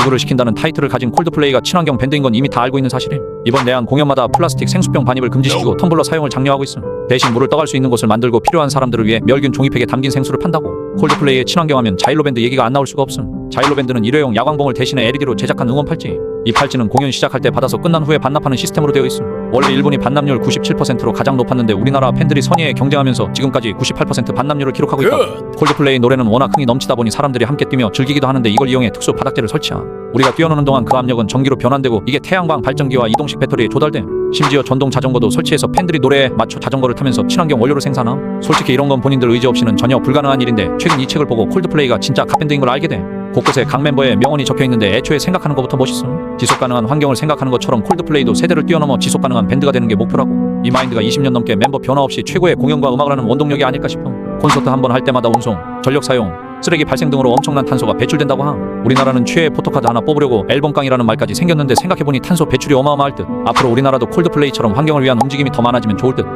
지구를 시킨다는 타이틀을 가진 콜드플레이가 친환경 밴드인 건 이미 다 알고 있는 사실임. 이번 내한 공연마다 플라스틱 생수병 반입을 금지시키고 텀블러 사용을 장려하고 있음. 대신 물을 떠갈 수 있는 곳을 만들고 필요한 사람들을 위해 멸균 종이팩에 담긴 생수를 판다고. 콜드플레이의 친환경하면 자일로 밴드 얘기가 안 나올 수가 없음. 자일로 밴드는 일회용 야광봉을 대신해 LED로 제작한 응원 팔찌. 이 팔찌는 공연 시작할 때 받아서 끝난 후에 반납하는 시스템으로 되어 있음. 원래 일본이 반납률 97%로 가장 높았는데 우리나라 팬들이 선의에 경쟁하면서 지금까지 98% 반납률을 기록하고 있다. 콜드플레이 노래는 워낙 흥이 넘치다 보니 사람들이 함께 뛰며 즐기기도 하는데 이걸 이용해 특수 바닥재를 설치함. 우리가 뛰어노는 동안 그 압력은 전기로 변환되고 이게 태양광 발전기와 이동식 배터리에 조달됨. 심지어 전동 자전거도 설치해서 팬들이 노래에 맞춰 자전거를 타면서 친환경 원료를 생산함. 솔직히 이런 건 본인들 의지 없이는 전혀 불가능한 일인데 최근 이 책을 보고 콜드플레이가 진짜 갓밴드인 걸 알게 돼. 곳곳에 각 멤버의 명언이 적혀 있는데 애초에 생각하는 것부터 멋있음. 지속 가능한 환경을 생각하는 것처럼 콜드플레이도 세대를 뛰어넘어 지속 가능한 밴드가 되는 게 목표라고. 이 마인드가 20년 넘게 멤버 변화 없이 최고의 공연과 음악을 하는 원동력이 아닐까 싶음. 콘서트 한 번 할 때마다 운송, 전력 사용, 쓰레기 발생 등으로 엄청난 탄소가 배출된다고 함. 우리나라는 최애 포토카드 하나 뽑으려고 앨범깡이라는 말까지 생겼는데 생각해보니 탄소 배출이 어마어마할 듯. 앞으로 우리나라도 콜드플레이처럼 환경을 위한 움직임이 더 많아지면 좋을 듯.